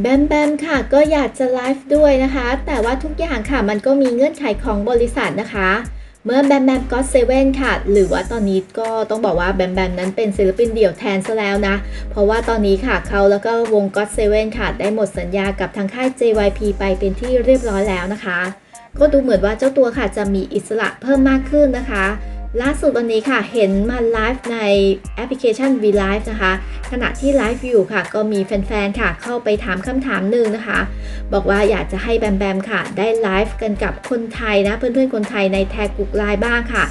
แบมแบมค่ะก็อยากจะไลฟ์ด้วยนะคะ แต่ว่าทุกอย่างค่ะมันก็มีเงื่อนไขของบริษัทนะคะ เมื่อแบมแบมก็เซเว่นค่ะ หรือว่าตอนนี้ก็ต้องบอกว่าแบมแบมนั้นเป็นศิลปินเดี่ยวแทนซะแล้วนะ เพราะว่าตอนนี้ค่ะเขาแล้วก็วงก็เซเว่นค่ะ ได้หมดสัญญากับทางค่าย JYP ไปเป็นที่เรียบร้อยแล้วนะคะ ก็ดูเหมือนว่าเจ้าตัวค่ะจะมีอิสระเพิ่มมากขึ้นนะคะ ล่าสุดวันนี้ค่ะ เห็นมาไลฟ์ในแอปพลิเคชัน V Live นะคะ ขณะที่ไลฟ์อยู่ค่ะ ก็มีแฟนๆ ค่ะ เข้าไปถามคำถามหนึ่งนะคะ บอกว่าอยากจะให้แบมแบมค่ะ ได้ไลฟ์กันกับคนไทยนะ เพื่อนๆ คนไทยในแท็กกุ๊กไลน์บ้างค่ะ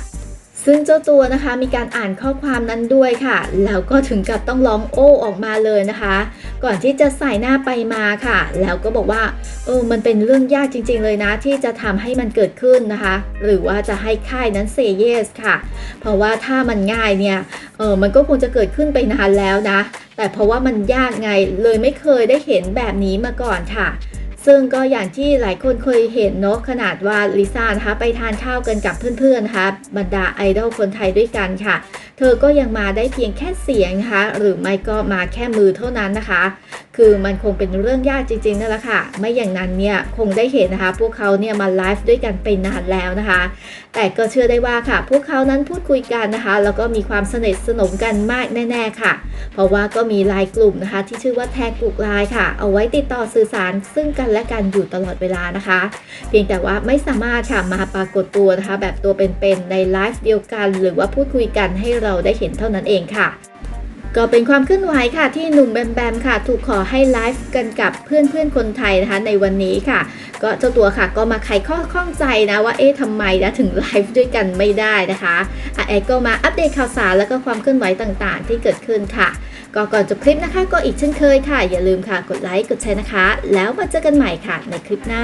ซึ่งเจ้าตัวนะคะมีการอ่านข้อความนั้นด้วยค่ะ แล้วก็ถึงกับต้องร้องโอ้ออกมาเลยนะคะ ก่อนที่จะใส่หน้าไปมาค่ะ แล้วก็บอกว่าเออมันเป็นเรื่องยากจริง ๆ เลยนะ ที่จะทำให้มันเกิดขึ้นนะคะ หรือว่าจะให้ค่ายนั้นเซเยสค่ะ เพราะว่าถ้ามันง่ายเนี่ยเออมันก็คงจะเกิดขึ้นไปนานแล้วนะ แต่เพราะว่ามันยากไงเลยไม่เคยได้เห็นแบบนี้มาก่อนค่ะ ซึ่งก็อย่างที่หลายคนเคยเห็นเนาะขนาดว่าลิซ่านะคะไปทานข้าวกันกับเพื่อนๆนะคะบรรดาไอดอลคนไทยด้วยกันค่ะ เธอก็ยังมาได้เพียงแค่เสียงนะคะหรือไม่ก็มาแค่มือเท่านั้นนะคะ คือมันคงเป็นเรื่องยากจริงๆนั่นแหละค่ะ ไม่อย่างนั้นเนี่ยคงได้เห็นนะคะ พวกเขาเนี่ยมาไลฟ์ด้วยกันไปนานแล้วนะคะ แต่ก็เชื่อได้ว่าค่ะ พวกเขานั้นพูดคุยกันนะคะ แล้วก็มีความสนิทสนมกันมากแน่ ๆค่ะ เพราะว่าก็มีไลน์กลุ่มนะคะ ที่ชื่อว่าแท็กกลุ่มไลน์ค่ะ เอาไว้ติดต่อสื่อสารซึ่งกันและกันอยู่ตลอดเวลานะคะ เพียงแต่ว่าไม่สามารถค่ะมาปรากฏตัวนะคะ แบบตัวเป็นๆในไลฟ์เดียวกัน หรือว่าพูดคุยกันให้เราได้เห็นเท่านั้นเองค่ะ ก็เป็นความเคลื่อนไหวค่ะที่หนุ่มแบมแบมค่ะ ถูกขอให้ไลฟ์กันกับเพื่อนเพื่อนๆคนไทยนะคะในวันนี้ค่ะ ก็เจ้าตัวค่ะก็มาไขข้อข้องใจนะว่าเอ๊ะทำไมนะถึงไลฟ์ด้วยกันไม่ได้นะคะอะแอดก็มาอัปเดตข่าวสารแล้วก็ความเคลื่อนไหวต่างๆ ที่เกิดขึ้นค่ะ ก็ก่อนจบคลิปนะคะ ก็อีกเช่นเคยค่ะ อย่าลืมค่ะกดไลค์กดแชร์นะคะ แล้วมาเจอกันใหม่ค่ะในคลิปหน้า